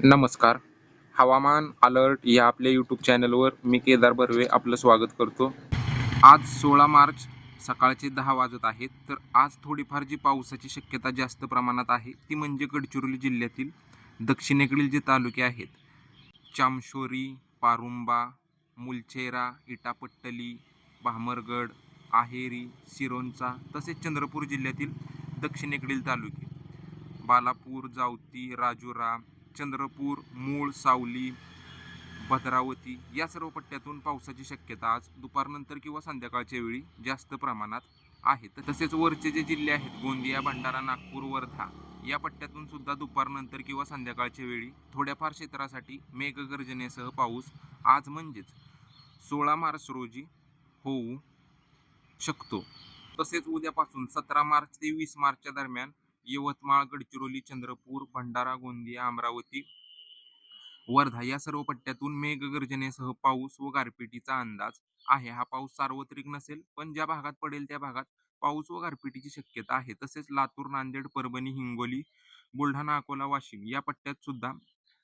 नमस्कार. हवामान अलर्ट या आपल्या यूट्यूब चॅनलवर मी केदार बर्वे आपलं स्वागत करतो. आज सोळा मार्च सकाळचे दहा वाजत आहेत तर आज थोडीफार जी पावसाची शक्यता जास्त प्रमाणात आहे ती म्हणजे गडचिरोली जिल्ह्यातील दक्षिणेकडील जे तालुके आहेत चामशोरी पारुंबा मुलचेरा इटापट्टली भामरगड आहेरी सिरोंचा तसेच चंद्रपूर जिल्ह्यातील दक्षिणेकडील तालुके. बालापूर जावती राजुरा चंद्रपूर मूळ सावली भद्रावती या सर्व पट्ट्यातून पावसाची शक्यता आज दुपारनंतर किंवा संध्याकाळच्या वेळी जास्त प्रमाणात आहे. तर तसेच वरचे जे जिल्हे आहेत गोंदिया भंडारा नागपूर वर्धा या पट्ट्यातून सुद्धा दुपारनंतर किंवा संध्याकाळच्या वेळी थोड्याफार क्षेत्रासाठी मेघगर्जनेसह पाऊस आज म्हणजेच सोळा मार्च रोजी होऊ शकतो. तसेच उद्यापासून सतरा मार्च ते वीस मार्चच्या दरम्यान यवतमाळ गडचिरोली चंद्रपूर भंडारा गोंदिया अमरावती वर्धा या सर्व पट्ट्यातून मेघगर्जनेसह पाऊस व गारपिटीचा अंदाज आहे. हा पाऊस सार्वत्रिक नसेल पण ज्या भागात पडेल त्या भागात पाऊस व गारपिटीची शक्यता आहे. तसेच लातूर नांदेड परभणी हिंगोली बुलढाणा अकोला वाशिम या पट्ट्यात सुद्धा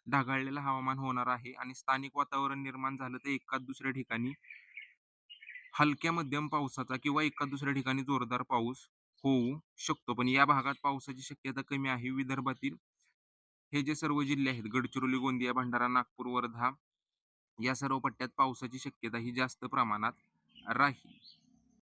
ढगाळलेलं हवामान होणार आहे आणि स्थानिक वातावरण निर्माण झालं तर एका दुसऱ्या ठिकाणी हलक्या मध्यम पावसाचा किंवा एका दुसऱ्या ठिकाणी जोरदार पाऊस होऊ शकतो. पण या भागात पावसाची शक्यता कमी आहे. विदर्भातील हे जे सर्व जिल्हे आहेत गडचिरोली गोंदिया भंडारा नागपूर वर्धा या सर्व पट्ट्यात पावसाची शक्यता ही जास्त प्रमाणात राहील.